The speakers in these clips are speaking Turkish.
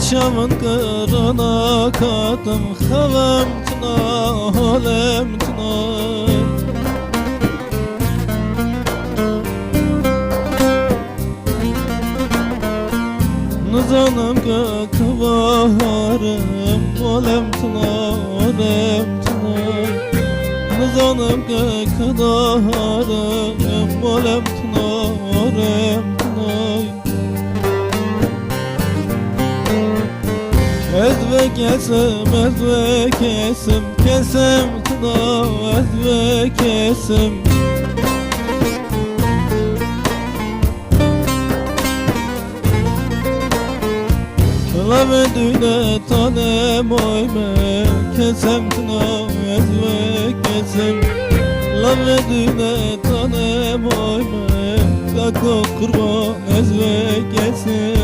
Akşamın kırına kattım Halam tına halem tına. Nızanım kakı baharım Olem tına olem tına. Nızanım kakı daharım Olem tına Ezve kesim, ezve kesim Kesim tına ezve kesim. Lave düne tanem oyme Kesem tına ezve kesem Lave düne tanem oyme Kako kurban ezve kesem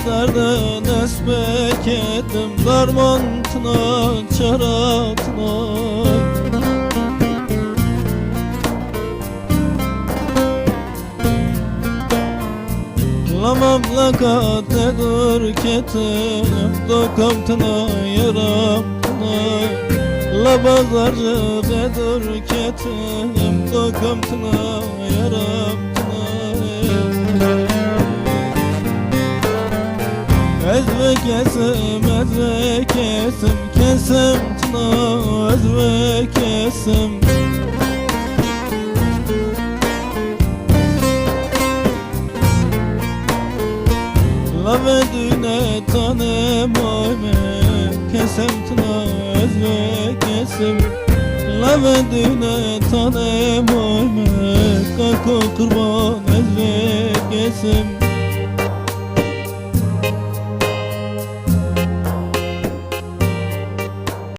Avcı derden esmek ettim Darmantına çaratına. La mamlaka dur ketim Dokam tına yaram tına La bazarcı bedur ketim Dokam tına yaram tına Ezve kesim, ezve kesim Kesim tına, ezve kesim Lave düne tanem oyme Kesem tına, ezve kesim Lave düne tanem oyme Kako kurban ezve kesim